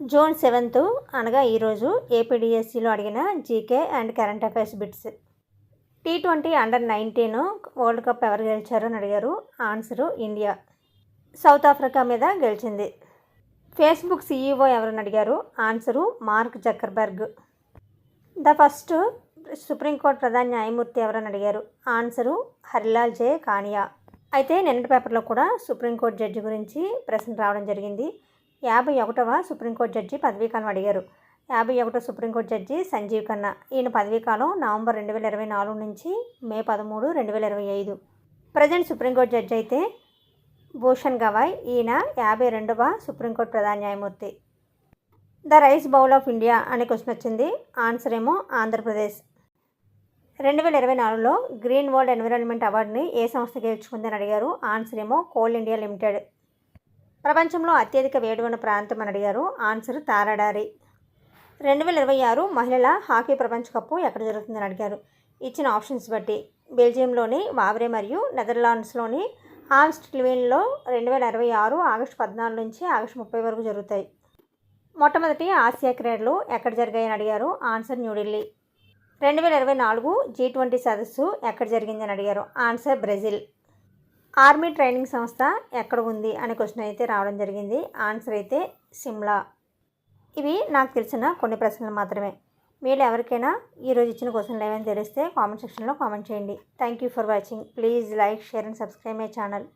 June seventh అనగా ఈరోజు ఏపీడిఎస్సిలో అడిగిన GK and current affairs bits. T twenty under nineteen world cup ఎవరు గెలిచారు అని అడిగారు. Answer India. సౌత్ ఆఫ్రికా మీద గెలిచింది. ఫేస్బుక్ సీఈఓ ఎవరని అడిగారు. Answer Mark Zuckerberg. The first supreme court ప్రధాన న్యాయమూర్తి ఎవరని అడిగారు. Answer Harilal J Kania. అయితే నిన్నటి పేపర్లో కూడా సుప్రీంకోర్టు జడ్జి గురించి ప్రశ్న రావడం జరిగింది. యాభై ఒకటవ సుప్రీంకోర్టు జడ్జి పదవీకాలం అడిగారు. యాభై ఒకటో సుప్రీంకోర్టు జడ్జి సంజీవ్ ఖన్నా. ఈయన పదవీకాలం నవంబర్ రెండు వేల ఇరవై నాలుగు నుంచి మే పదమూడు రెండు వేల ఇరవై ఐదు. ప్రజెంట్ సుప్రీంకోర్టు జడ్జి అయితే భూషణ్ గవాయ్. ఈయన యాభై రెండవ సుప్రీంకోర్టు ప్రధాన న్యాయమూర్తి. The rice bowl of India అనే క్వశ్చన్ వచ్చింది. ఆన్సర్ ఏమో ఆంధ్రప్రదేశ్. రెండు వేల ఇరవై నాలుగులో గ్రీన్ వరల్డ్ ఎన్విరాన్మెంట్ అవార్డుని ఏ సంస్థ గెలుచుకుందని అడిగారు. ఆన్సర్ ఏమో కోల్ ఇండియా లిమిటెడ్. ప్రపంచంలో అత్యధిక వేడి ఉన్న ప్రాంతం అని అడిగారు. ఆన్సర్ తారాడారి. రెండు వేల ఇరవై ఆరు మహిళల హాకీ ప్రపంచ కప్పు ఎక్కడ జరుగుతుందని అడిగారు. ఇచ్చిన ఆప్షన్స్ బట్టి బెల్జియంలోని వావ్రే మరియు నెదర్లాండ్స్లోని ఆమ్స్టిల్వేన్లో రెండు వేల ఇరవై ఆరు ఆగస్టు పద్నాలుగు నుంచి ఆగస్టు ముప్పై వరకు జరుగుతాయి. మొట్టమొదటి ఆసియా క్రీడలు ఎక్కడ జరిగాయని అడిగారు. ఆన్సర్ న్యూఢిల్లీ. రెండు వేల ఇరవై నాలుగు జీ ట్వంటీ సదస్సు ఎక్కడ జరిగిందని అడిగారు. Answer Brazil. ఆర్మీ ట్రైనింగ్ సంస్థ ఎక్కడ ఉంది అనే క్వశ్చన్ అయితే రావడం జరిగింది. ఆన్సర్ అయితే సిమ్లా. ఇవి నాకు తెలిసిన కొన్ని ప్రశ్నలు మాత్రమే. మీరు ఎవరికైనా ఈరోజు ఇచ్చిన క్వశ్చన్లు ఏమైనా తెలిస్తే కామెంట్ సెక్షన్లో కామెంట్ చేయండి. Thank you for watching please like share and subscribe my channel